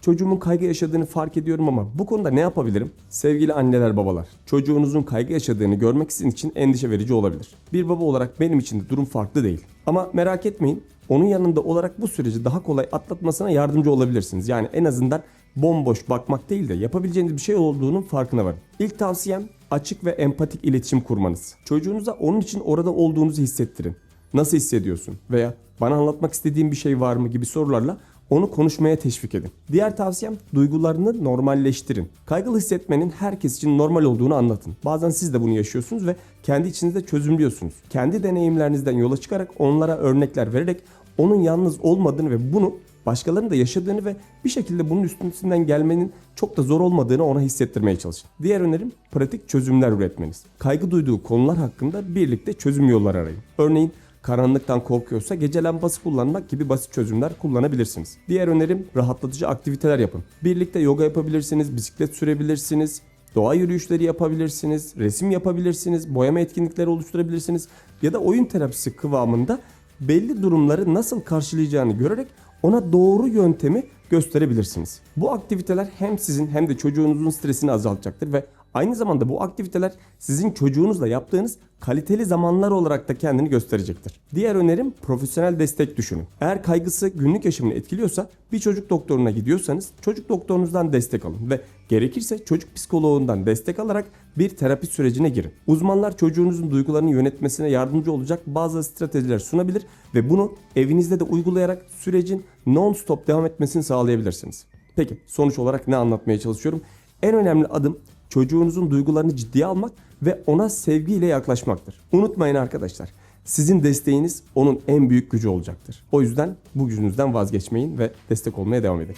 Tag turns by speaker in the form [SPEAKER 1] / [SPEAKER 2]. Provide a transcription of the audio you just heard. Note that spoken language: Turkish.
[SPEAKER 1] çocuğumun kaygı yaşadığını fark ediyorum ama bu konuda ne yapabilirim? Sevgili anneler babalar, çocuğunuzun kaygı yaşadığını görmek sizin için endişe verici olabilir. Bir baba olarak benim için de durum farklı değil. Ama merak etmeyin, onun yanında olarak bu süreci daha kolay atlatmasına yardımcı olabilirsiniz. Yani en azından bomboş bakmak değil de yapabileceğiniz bir şey olduğunun farkına varın. İlk tavsiyem açık ve empatik iletişim kurmanız. Çocuğunuza onun için orada olduğunuzu hissettirin. Nasıl hissediyorsun? Veya bana anlatmak istediğin bir şey var mı gibi sorularla onu konuşmaya teşvik edin. Diğer tavsiyem duygularını normalleştirin. Kaygılı hissetmenin herkes için normal olduğunu anlatın. Bazen siz de bunu yaşıyorsunuz ve kendi içinizde çözümlüyorsunuz. Kendi deneyimlerinizden yola çıkarak onlara örnekler vererek onun yalnız olmadığını ve bunu başkalarının da yaşadığını ve bir şekilde bunun üstünden gelmenin çok da zor olmadığını ona hissettirmeye çalışın. Diğer önerim pratik çözümler üretmeniz. Kaygı duyduğu konular hakkında birlikte çözüm yolları arayın. Örneğin karanlıktan korkuyorsa gece lambası kullanmak gibi basit çözümler kullanabilirsiniz. Diğer önerim rahatlatıcı aktiviteler yapın. Birlikte yoga yapabilirsiniz, bisiklet sürebilirsiniz, doğa yürüyüşleri yapabilirsiniz, resim yapabilirsiniz, boyama etkinlikleri oluşturabilirsiniz ya da oyun terapisi kıvamında belli durumları nasıl karşılayacağını görerek ona doğru yöntemi gösterebilirsiniz. Bu aktiviteler hem sizin hem de çocuğunuzun stresini azaltacaktır ve aynı zamanda bu aktiviteler sizin çocuğunuzla yaptığınız kaliteli zamanlar olarak da kendini gösterecektir. Diğer önerim profesyonel destek düşünün. Eğer kaygısı günlük yaşamını etkiliyorsa bir çocuk doktoruna gidiyorsanız çocuk doktorunuzdan destek alın ve gerekirse çocuk psikoloğundan destek alarak bir terapi sürecine girin. Uzmanlar çocuğunuzun duygularını yönetmesine yardımcı olacak bazı stratejiler sunabilir ve bunu evinizde de uygulayarak sürecin non-stop devam etmesini sağlayabilirsiniz. Peki sonuç olarak ne anlatmaya çalışıyorum? En önemli adım çocuğunuzun duygularını ciddiye almak ve ona sevgiyle yaklaşmaktır. Unutmayın arkadaşlar. Sizin desteğiniz onun en büyük gücü olacaktır. O yüzden bu gücünüzden vazgeçmeyin ve destek olmaya devam edin.